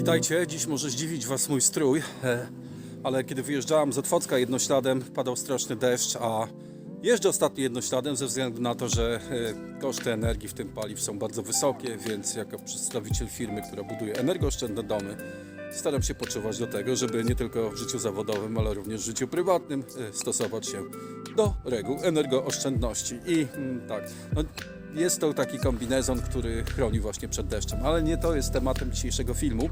Witajcie, dziś może zdziwić Was mój strój, e, ale kiedy wyjeżdżałem z Otwocka jednośladem, padał straszny deszcz, a jeżdżę ostatnio jednośladem ze względu na to, że e, koszty energii w tym paliw są bardzo wysokie, więc jako przedstawiciel firmy, która buduje energooszczędne domy, staram się poczuwać do tego, żeby nie tylko w życiu zawodowym, ale również w życiu prywatnym e, stosować się do reguł energooszczędności. I mm, tak, no, jest to taki kombinezon, który chroni właśnie przed deszczem, ale nie to jest tematem dzisiejszego filmu,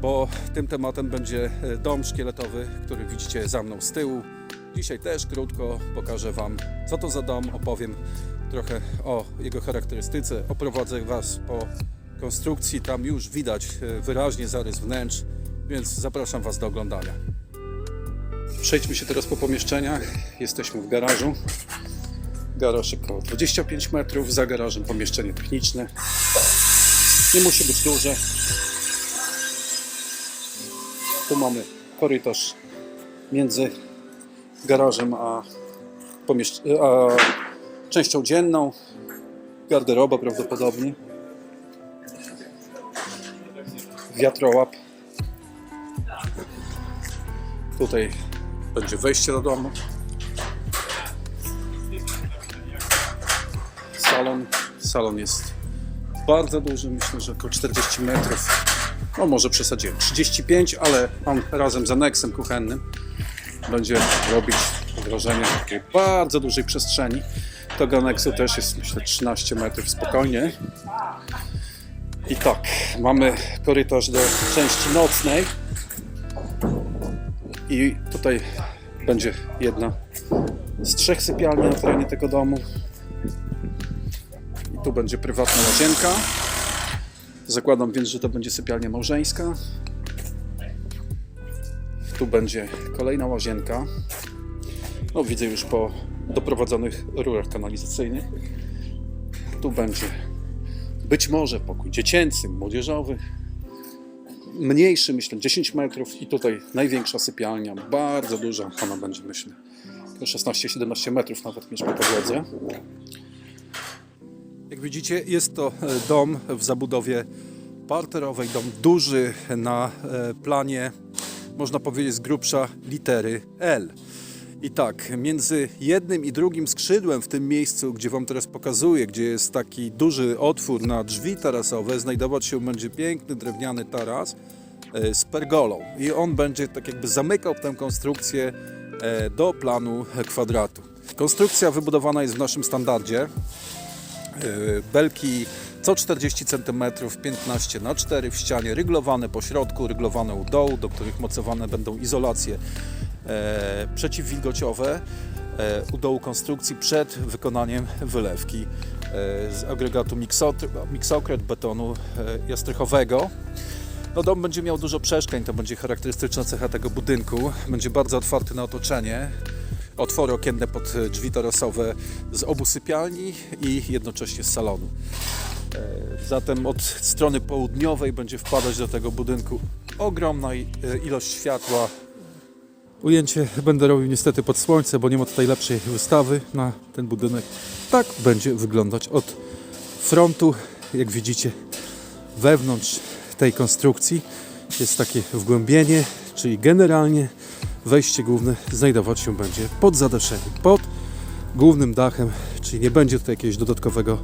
bo tym tematem będzie e, dom szkieletowy, który widzicie za mną z tyłu. Dzisiaj też krótko pokażę Wam, co to za dom, opowiem trochę o jego charakterystyce, oprowadzę Was po konstrukcji, tam już widać e, wyraźnie zarys wnętrz, więc zapraszam Was do oglądania. Przejdźmy się teraz po pomieszczeniach. Jesteśmy w garażu. Garaż około 25 metrów, za garażem pomieszczenie techniczne. Nie musi być duże. Tu mamy korytarz między garażem a, pomieszcz- a częścią dzienną. Garderoba prawdopodobnie. Wiatrołap. Tutaj będzie wejście do domu. Salon. Salon jest bardzo duży, myślę, że około 40 metrów. No może przesadziłem. 35, ale on razem z aneksem kuchennym będzie robić wrażenie takiej bardzo dużej przestrzeni. Tego aneksu też jest myślę 13 metrów spokojnie. I tak, mamy korytarz do części nocnej. I tutaj będzie jedna z trzech sypialni na terenie tego domu. Tu będzie prywatna łazienka. Zakładam więc, że to będzie sypialnia małżeńska. Tu będzie kolejna łazienka. No widzę już po doprowadzonych rurach kanalizacyjnych. Tu będzie być może pokój dziecięcy, młodzieżowy. Mniejszy, myślę, 10 metrów i tutaj największa sypialnia, bardzo duża, ona będzie, myślę, 16-17 metrów nawet niż po podłodze. Jak widzicie, jest to e, dom w zabudowie parterowej, dom duży na e, planie, można powiedzieć z grubsza litery L. I tak, między jednym i drugim skrzydłem w tym miejscu, gdzie Wam teraz pokazuję, gdzie jest taki duży otwór na drzwi tarasowe, znajdować się będzie piękny drewniany taras e, z pergolą. I on będzie tak jakby zamykał tę konstrukcję do planu kwadratu. Konstrukcja wybudowana jest w naszym standardzie. E, Belki co 40 cm 15 na 4 w ścianie, ryglowane po środku, ryglowane u dołu, do których mocowane będą izolacje e, przeciwwilgociowe e, u dołu konstrukcji przed wykonaniem wylewki z agregatu miksokret betonu jastrychowego. No dom będzie miał dużo przeszkleń, to będzie charakterystyczna cecha tego budynku. Będzie bardzo otwarty na otoczenie. Otwory okienne pod drzwi tarasowe z obu sypialni i jednocześnie z salonu. E, Zatem od strony południowej będzie wpadać do tego budynku ogromna e, ilość światła. Ujęcie będę robił niestety pod słońce, bo nie ma tutaj lepszej wystawy na ten budynek. Tak będzie wyglądać od frontu, jak widzicie, wewnątrz tej konstrukcji jest takie wgłębienie, czyli generalnie wejście główne znajdować się będzie pod zadaszeniem, pod głównym dachem, czyli nie będzie tutaj jakiegoś dodatkowego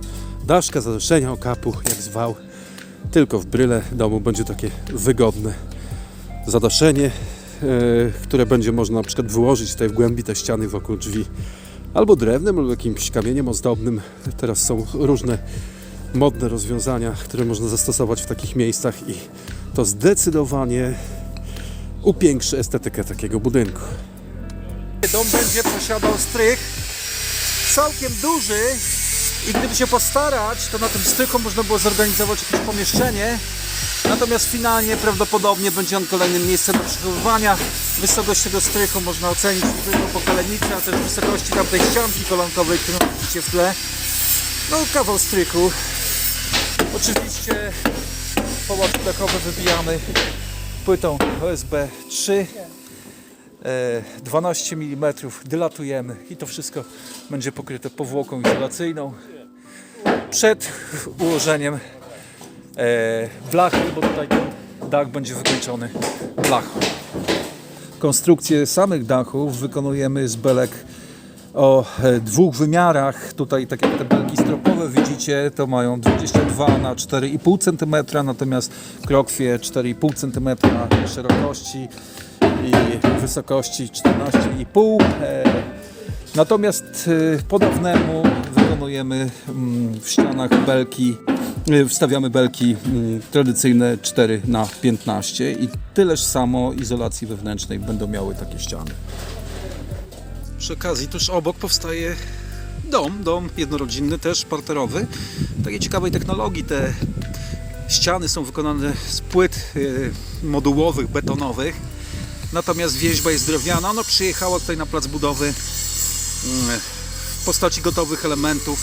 daszka, zadaszenia, okapu, jak zwał, tylko w bryle domu będzie takie wygodne zadaszenie, e, które będzie można na przykład wyłożyć tutaj w głębi te ściany wokół drzwi albo drewnem, albo jakimś kamieniem ozdobnym. Teraz są różne modne rozwiązania, które można zastosować w takich miejscach i to zdecydowanie upiększy estetykę takiego budynku. Dom będzie posiadał strych całkiem duży i gdyby się postarać, to na tym strychu można było zorganizować jakieś pomieszczenie. Natomiast finalnie prawdopodobnie będzie on kolejnym miejscem do przechowywania. Wysokość tego strychu można ocenić tylko po kalenicy, a też wysokości tamtej ścianki kolankowej, którą widzicie w tle. No kawał strychu. Oczywiście połacz blechowy wybijamy płytą OSB 3 e, 12 mm dylatujemy i to wszystko będzie pokryte powłoką izolacyjną. Przed ułożeniem e, blachy, bo tutaj dach będzie wykończony blachą. Konstrukcję samych dachów wykonujemy z belek o e, dwóch wymiarach. Tutaj, tak jak te belki stropowe widzicie, to mają 22 na 4,5 cm, natomiast krokwie 4,5 cm szerokości i wysokości 14,5 e, Natomiast e, po dawnemu wykonujemy mm, w ścianach belki, wstawiamy belki mm, tradycyjne 4 na 15 i tyleż samo izolacji wewnętrznej będą miały takie ściany. Przy okazji tuż obok powstaje dom, dom jednorodzinny też parterowy. Takiej ciekawej technologii te ściany są wykonane z płyt e, modułowych, betonowych. Natomiast wieźba jest drewniana. Ona przyjechała tutaj na plac budowy mm, w postaci gotowych elementów.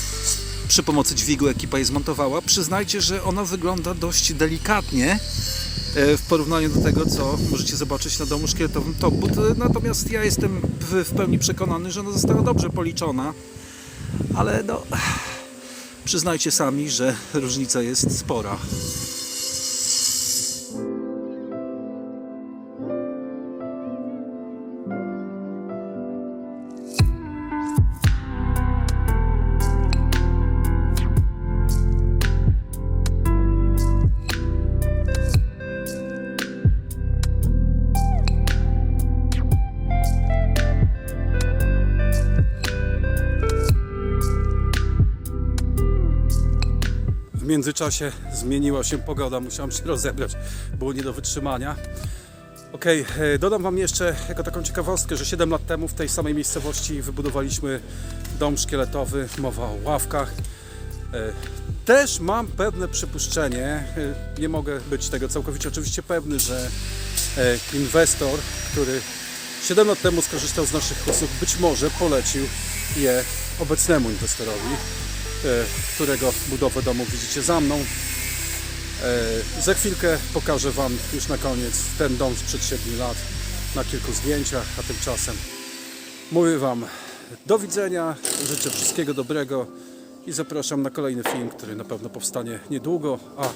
Przy pomocy dźwigu ekipa je zmontowała. Przyznajcie, że ona wygląda dość delikatnie w porównaniu do tego, co możecie zobaczyć na domu szkieletowym Topwood. E, Natomiast ja jestem w pełni przekonany, że ona została dobrze policzona. Ale no, przyznajcie sami, że różnica jest spora. Międzyczasie zmieniła się pogoda, musiałem się rozebrać, było nie do wytrzymania. Okej, e, dodam Wam jeszcze jako taką ciekawostkę, że 7 lat temu w tej samej miejscowości wybudowaliśmy dom szkieletowy, mowa o ławkach. E, Też mam pewne przypuszczenie, e, nie mogę być tego całkowicie oczywiście pewny, że inwestor, który 7 lat temu skorzystał z naszych usług, być może polecił je obecnemu inwestorowi, którego budowę domu widzicie za mną. E, Za chwilkę pokażę Wam już na koniec ten dom sprzed 7 lat na kilku zdjęciach, a tymczasem mówię Wam do widzenia, życzę wszystkiego dobrego i zapraszam na kolejny film, który na pewno powstanie niedługo, a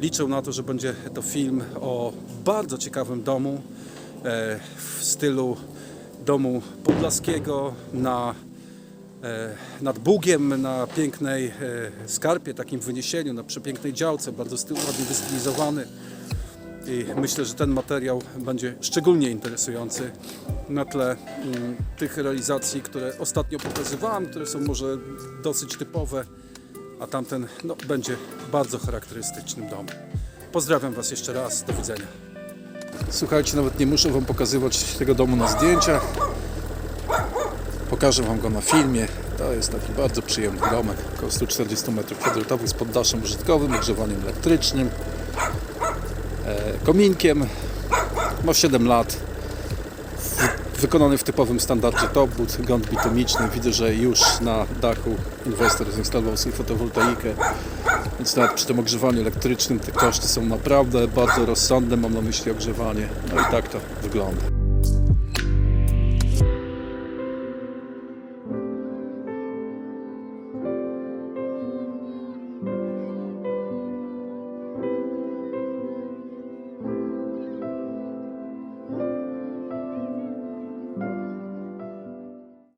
liczę na to, że będzie to film o bardzo ciekawym domu e, w stylu domu podlaskiego na e, nad Bugiem, na pięknej e, skarpie, takim wyniesieniu, na przepięknej działce, bardzo ładnie wystylizowany. I myślę, że ten materiał będzie szczególnie interesujący na tle mm, tych realizacji, które ostatnio pokazywałem, które są może dosyć typowe, a tamten no, będzie bardzo charakterystycznym domem. Pozdrawiam Was jeszcze raz, do widzenia. Słuchajcie, nawet nie muszę Wam pokazywać tego domu na zdjęciach. Pokażę Wam go na filmie. To jest taki bardzo przyjemny domek, około 140 m2 z poddaszem użytkowym, ogrzewaniem elektrycznym, e, kominkiem. Ma 7 lat. Wykonany w typowym standardzie Topwood, gąd bitumiczny. Widzę, że już na dachu inwestor zainstalował sobie fotowoltaikę, więc nawet przy tym ogrzewaniu elektrycznym te koszty są naprawdę bardzo rozsądne. Mam na myśli ogrzewanie. No i tak to wygląda.